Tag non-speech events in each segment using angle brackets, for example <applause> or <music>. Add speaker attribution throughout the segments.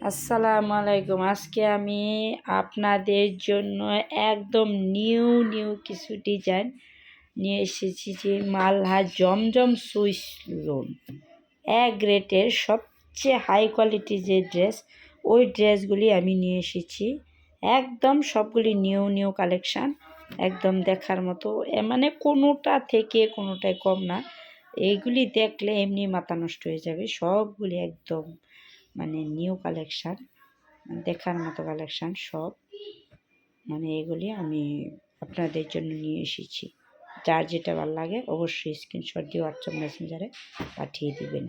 Speaker 1: আসসালামু আলাইকুম। আজকে আমি আপনাদের জন্য একদম নিউ নিউ কিছু ডিজাইন নিয়ে এসেছি যে মালহা জমজম সুইস লোন। এক রেটের সবচেয়ে হাই কোয়ালিটির যে ড্রেস, ওই ড্রেসগুলি আমি নিয়ে এসেছি। একদম সবগুলি নিউ নিউ কালেকশান, একদম দেখার মতো। মানে কোনোটা থেকে কোনোটাই কম না। এইগুলি দেখলে এমনি মাথা নষ্ট হয়ে যাবে, সবগুলি একদম মানে নিউ কালেকশান দেখার মতো কালেকশান সব মানে এগুলি আমি আপনাদের জন্য নিয়ে এসেছি। যার যেটা ভালো লাগে অবশ্যই স্ক্রিনশট দিয়ে হোয়াটসঅ্যাপ মেসেঞ্জারে পাঠিয়ে দিবেন।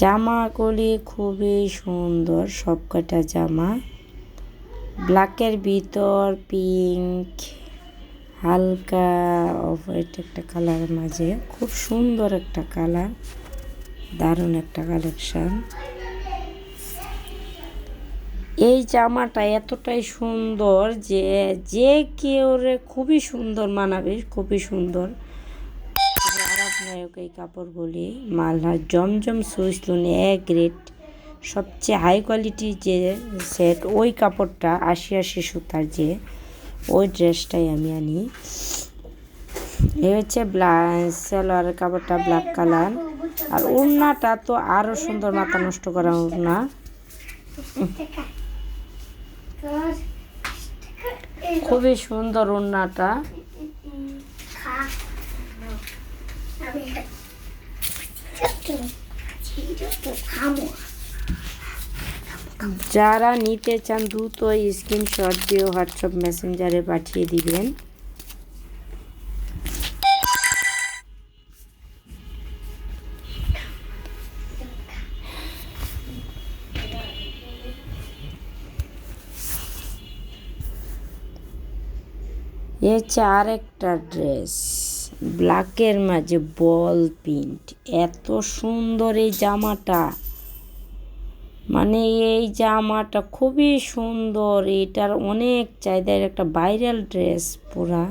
Speaker 1: জামাগুলি খুবই সুন্দর, সবকটা জামা। ব্ল্যাকের ভিতর পিঙ্ক হালকা অফ হোয়াইট একটা কালারের মাঝে, খুব সুন্দর একটা কালার দারুণ একটা কালেকশান এই জামাটা এতটাই সুন্দর যে যে কেউ খুবই সুন্দর মানাবে, খুবই সুন্দর। আরামদায়ক এই কাপড়গুলি মালহার জমজম সুইসলুন এক গ্রেড সবচেয়ে হাই কোয়ালিটির যে সেট ওই কাপড়টা আশি আশি সুতার যে ওই ড্রেসটাই আমি আনি। এই হচ্ছে সালোয়ারের কাপড়টা ব্ল্যাক কালার আর ওড়নাটা তো আরও সুন্দর মাথা নষ্ট করা ওড়না। খুবই সুন্দর ওড়নাটা। যারা নিতে চান, দ্রুত স্ক্রিনশট দিয়ে হোয়াটসঅ্যাপ মেসেঞ্জারে পাঠিয়ে দিবেন। এ হচ্ছে আরেকটা ড্রেস ব্ল্যাকের মাঝে বল প্রিন্ট এত সুন্দর এই জামাটা। মানে এই জামাটা খুবই সুন্দর, এটার অনেক চাহিদার একটা ভাইরাল ড্রেস পুরা।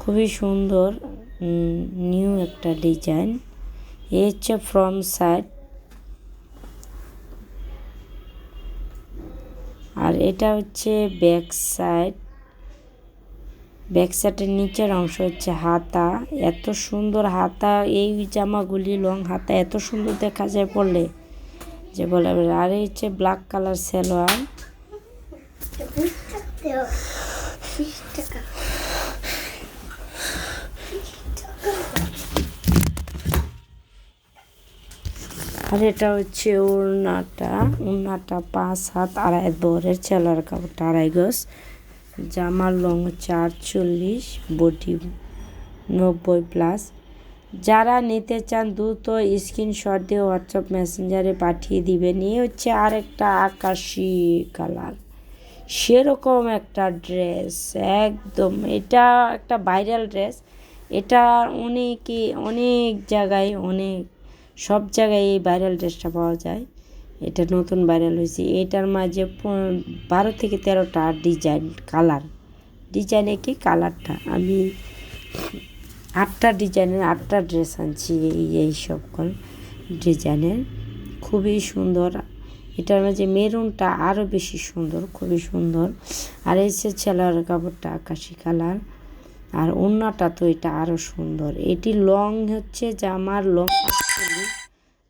Speaker 1: খুবই সুন্দর নিউ একটা ডিজাইন এ হচ্ছে ফ্রম সাইড আর এটা হচ্ছে ব্যাক সাইড ব্যাক সাইডের নিচের অংশ হচ্ছে হাতা। এত সুন্দর হাতা, এই জামাগুলি লং হাতা, এত সুন্দর দেখা যায় পড়লে যে বলে আর এই হচ্ছে ব্ল্যাক কালার সালোয়ার। আর এটা হচ্ছে ওড়নাটা ওড়নাটা পাঁচ হাত আড়াই বরের চেলার কাপড়টা আড়াই গজ। জামার লং হচ্ছে আটচল্লিশ, বডি নব্বই প্লাস যারা নিতে চান, দ্রুত স্ক্রিনশট দিয়ে হোয়াটসঅ্যাপ মেসেঞ্জারে পাঠিয়ে দিবেন। এই হচ্ছে আরেকটা আকাশি কালার। সেরকম একটা ড্রেস একদম। এটা একটা ভাইরাল ড্রেস এটা অনেকে, অনেক জায়গায় অনেক, সব জায়গায় এই ভাইরাল ড্রেসটা পাওয়া যায়। এটা নতুন ভাইরাল হয়েছে। এটার মাঝে বারো থেকে তেরোটা ডিজাইন কালার ডিজাইনে কি? কালারটা আমি আটটা ডিজাইনের আটটা ড্রেস আনছি এই এই সকল ডিজাইনের। খুবই সুন্দর। এটার মাঝে মেরুনটা আরও বেশি সুন্দর, খুবই সুন্দর। আর এই যে ছেলার কাপড়টা আকাশি কালার। আর ওড়নাটা তো এটা আরও সুন্দর। এটি লং হচ্ছে জামার লং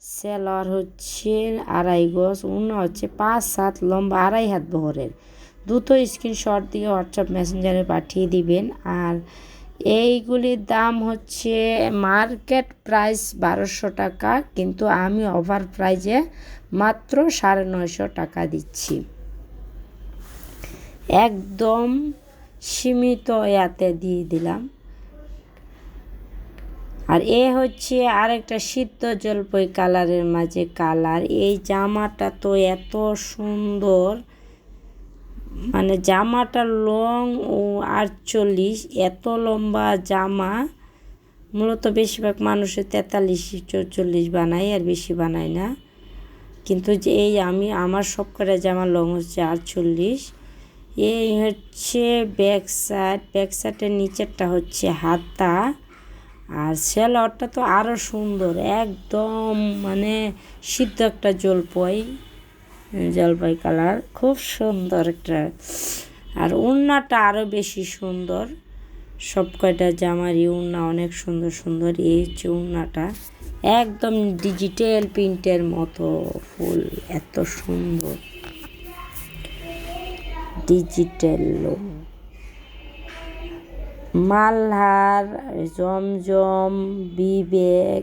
Speaker 1: সেলার হচ্ছে আড়াই গজ ওড়না হচ্ছে পাঁচ, সাত, লম্বা আড়াই হাত বহরের। দুটো স্ক্রিনশট দিয়ে হোয়াটসঅ্যাপ মেসেঞ্জারে পাঠিয়ে দিবেন। আর এইগুলির দাম হচ্ছে মার্কেট প্রাইস বারোশো টাকা, কিন্তু আমি ওভার প্রাইজে মাত্র সাড়ে নয়শো টাকা দিচ্ছি। একদম সীমিত ইয়াতে দিয়ে দিলাম। আর এ হচ্ছে আরেকটা সিদ্ধ জলপাই কালারের মাঝে কালার এই জামাটা তো এত সুন্দর। মানে জামাটা লং ও আটচল্লিশ, এত লম্বা জামা, মূলত বেশিরভাগ মানুষের তেতাল্লিশ, চৌচল্লিশ বানায়, আর বেশি বানায় না। কিন্তু যে এই আমি, আমার সব কটা জামা লং হচ্ছে আটচল্লিশ। এই হচ্ছে ব্যাক সাইড ব্যাক সাইডের নিচেরটা হচ্ছে হাতা। আর স্যালাডটা তো আরও সুন্দর, একদম মানে সিদ্ধ একটা জলপাই। জলপাই কালার। খুব সুন্দর একটা। আর উন্নাটা আরও বেশি সুন্দর। সব কয়টা জামারই উন্না অনেক সুন্দর সুন্দর। এই হচ্ছে উন্নাটা একদম ডিজিটাল প্রিন্টের মতো ফুল, এত সুন্দর। ডিজিটাল মালহার, জমজম, বিবেক,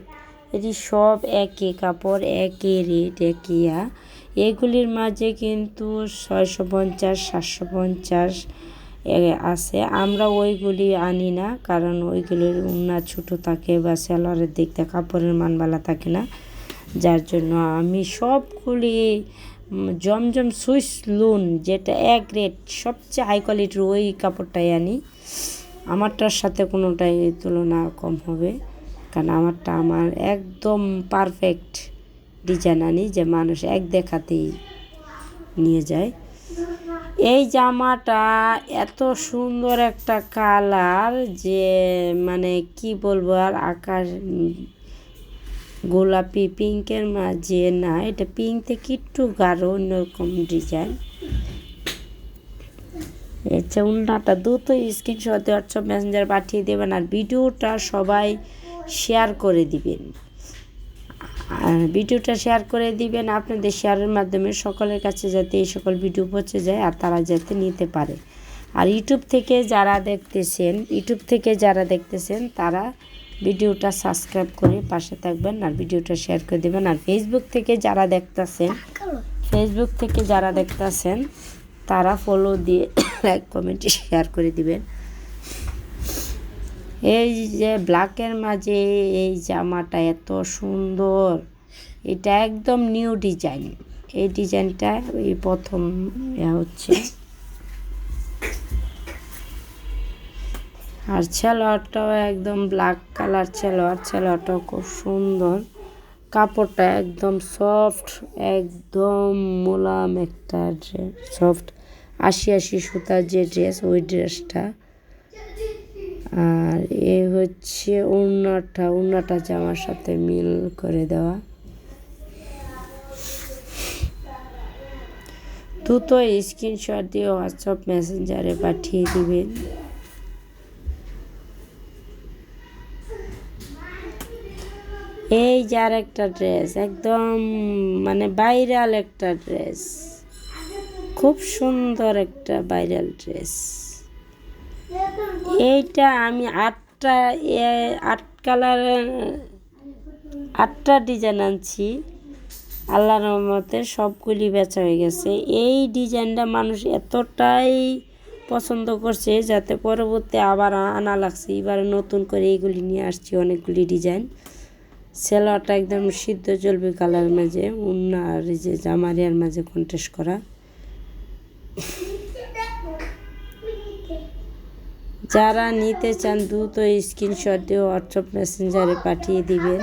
Speaker 1: এটি সব একই কাপড় একই রেট একইয়া এগুলির মাঝে কিন্তু ছয়শো পঞ্চাশ, সাতশো পঞ্চাশ আছে। আমরা ওইগুলি আনি না, কারণ ওইগুলির উন্না ছোটো থাকে বা সেলারের দিক থেকে কাপড়ের মানবালা থাকে না। যার জন্য আমি সবগুলি জমজম সুইস লুন যেটা এক রেট, সবচেয়ে হাই কোয়ালিটির ওই কাপড়টাই আনি। আমারটার সাথে কোনোটাই তুলনা কম হবে, কারণ আমারটা আমার একদম পারফেক্ট ডিজাইন আনি যে মানুষ এক দেখাতেই নিয়ে যায়। এই জামাটা এত সুন্দর একটা কালার যে মানে কি বলব আর আকাশ গোলাপি পিঙ্কের মাঝে না, এটা পিঙ্ক থেকে একটু গাঢ় অন্যরকম ডিজাইন আচ্ছা উন্নাটা দ্রুত স্ক্রিনশট হোয়াটসঅ্যাপ মেসেঞ্জার পাঠিয়ে দেবেন আর ভিডিওটা সবাই শেয়ার করে দিবেন। আর ভিডিওটা শেয়ার করে দিবেন, আপনাদের শেয়ারের মাধ্যমে সকলের কাছে যাতে এই সকল ভিডিও পৌঁছে যায় আর তারা যাতে নিতে পারে। আর ইউটিউব থেকে যারা দেখতেছেন, ইউটিউব থেকে যারা দেখতেছেন, তারা ভিডিওটা সাবস্ক্রাইব করে পাশে থাকবেন আর ভিডিওটা শেয়ার করে দেবেন। আর ফেসবুক থেকে যারা দেখতেছেন ফেসবুক থেকে যারা দেখতেছেন, তারা ফলো দিয়ে <coughs> লাইক কমেন্ট শেয়ার করে দিবেন। এই যে ব্ল্যাকের মাঝে এই জামাটা এত সুন্দর। এটা একদম নিউ ডিজাইন। এই ডিজাইনটা এই প্রথম হচ্ছে। আর ছেলোয়ারটাও একদম ব্ল্যাক কালার ছেলোয়ার ছেলোয়ারটাও খুব সুন্দর। কাপড়টা একদম সফট, একদম মোলাম একটা ড্রেস সফট। আশি আশি সুতার যে ড্রেস, ওই ড্রেসটা। আর এ হচ্ছে উন্নাটা উন্নাটা জামার সাথে মিল করে দেওয়া। দ্রুত স্ক্রিনশট দিয়ে হোয়াটসঅ্যাপ মেসেঞ্জারে পাঠিয়ে দিবেন। এই যার একটা ড্রেস একদম মানে ভাইরাল একটা ড্রেস খুব সুন্দর একটা ভাইরাল ড্রেস এইটা আমি আটটা আট কালার আটটা ডিজাইন আনছি। আল্লাহ রহমতে সবগুলি বেচা হয়ে গেছে। এই ডিজাইনটা মানুষ এতটাই পছন্দ করছে যাতে পরবর্তী আবার আনা লাগছে। এবার নতুন করে এইগুলি নিয়ে আসছি অনেকগুলি ডিজাইন সেলোয়ারটা একদম সিদ্ধ জলবি কালার মাঝে উন্না আর এই যে জামারিয়ার মাঝে কন্টেস্ট করা। যারা নিতে চান, দ্রুত স্ক্রিনশট দিয়ে হোয়াটসঅ্যাপ মেসেঞ্জারে পাঠিয়ে দিবেন।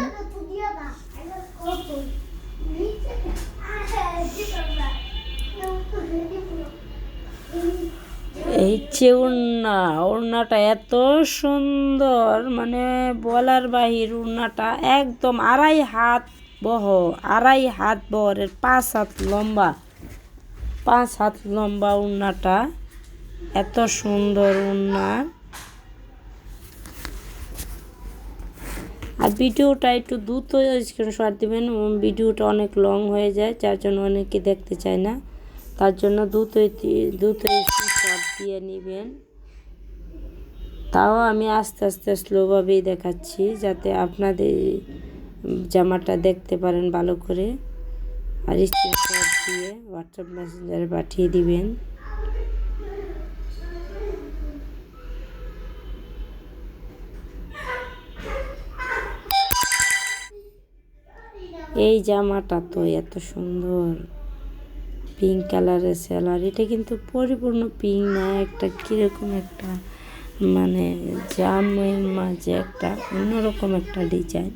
Speaker 1: এই যে উড়না, উড়নাটা এত সুন্দর মানে বলার বাহির উড়নাটা একদম আড়াই হাত বহ, আড়াই হাত বহরের পাঁচ হাত লম্বা, পাঁচ হাত লম্বা উড়নাটা। এত সুন্দর উড়না। আর ভিডিওটা একটু দ্রুত স্ক্রিনশট দেবেন ভিডিওটা অনেক লং হয়ে যায়, যার জন্য অনেকে দেখতে চায় না। তার জন্য দ্রুত দ্রুত স্ক্রিনশট দিয়ে নেবেন। তাও আমি আস্তে আস্তে স্লোভাবেই দেখাচ্ছি, যাতে আপনাদের জামাটা দেখতে পারেন ভালো করে। আর স্ক্রিনশট দিয়ে হোয়াটসঅ্যাপ মেসেঞ্জারে পাঠিয়ে দিবেন। এই জামাটা তো এত সুন্দর। পিঙ্ক কালারের সেলার এটা কিন্তু পরিপূর্ণ পিঙ্ক না, একটা কীরকম একটা মানে জামের মাঝে একটা অন্যরকম একটা ডিজাইন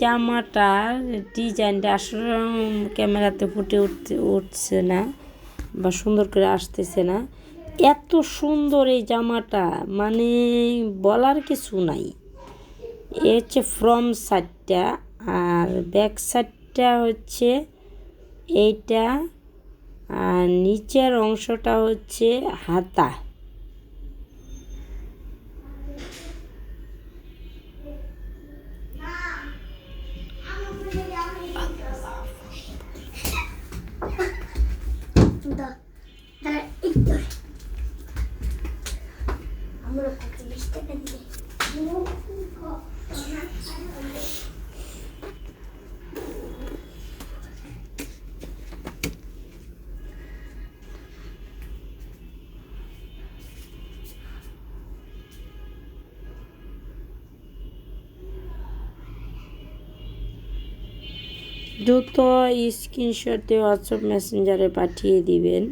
Speaker 1: জামাটার ডিজাইনটা আসলে ক্যামেরাতে ফুটে উঠতে, উঠছে না বা সুন্দর করে আসতেছে না। এত সুন্দর এই জামাটা মানে বলার কিছু নাই। এ হচ্ছে ফ্রম সাইডটা আর ব্যাক সাইডটা হচ্ছে এইটা আর নিচের অংশটা হচ্ছে হাতা। দ্রুত স্ক্রিনশট দিয়ে হোয়াটসঅ্যাপ মেসেঞ্জারে পাঠিয়ে দিবেন।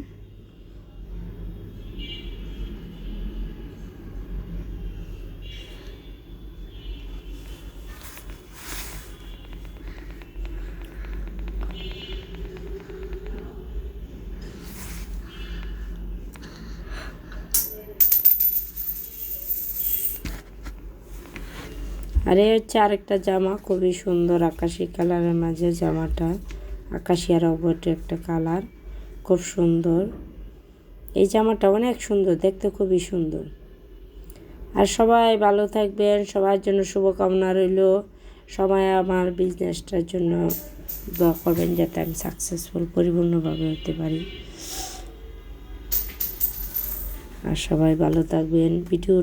Speaker 1: আর এই হচ্ছে আরেকটা জামা, খুবই সুন্দর আকাশি কালারের মাঝে জামাটা। আকাশি আর অবটে একটা কালার, খুব সুন্দর। এই জামাটা অনেক সুন্দর, দেখতে খুবই সুন্দর। আর সবাই ভালো থাকবেন, সবার জন্য শুভকামনা রইল। সবাই আমার বিজনেসটার জন্য দোয়া করবেন যাতে আমি সাকসেসফুল পরিপূর্ণভাবে হতে পারি। আর সবাই ভালো থাকবেন ভিডিও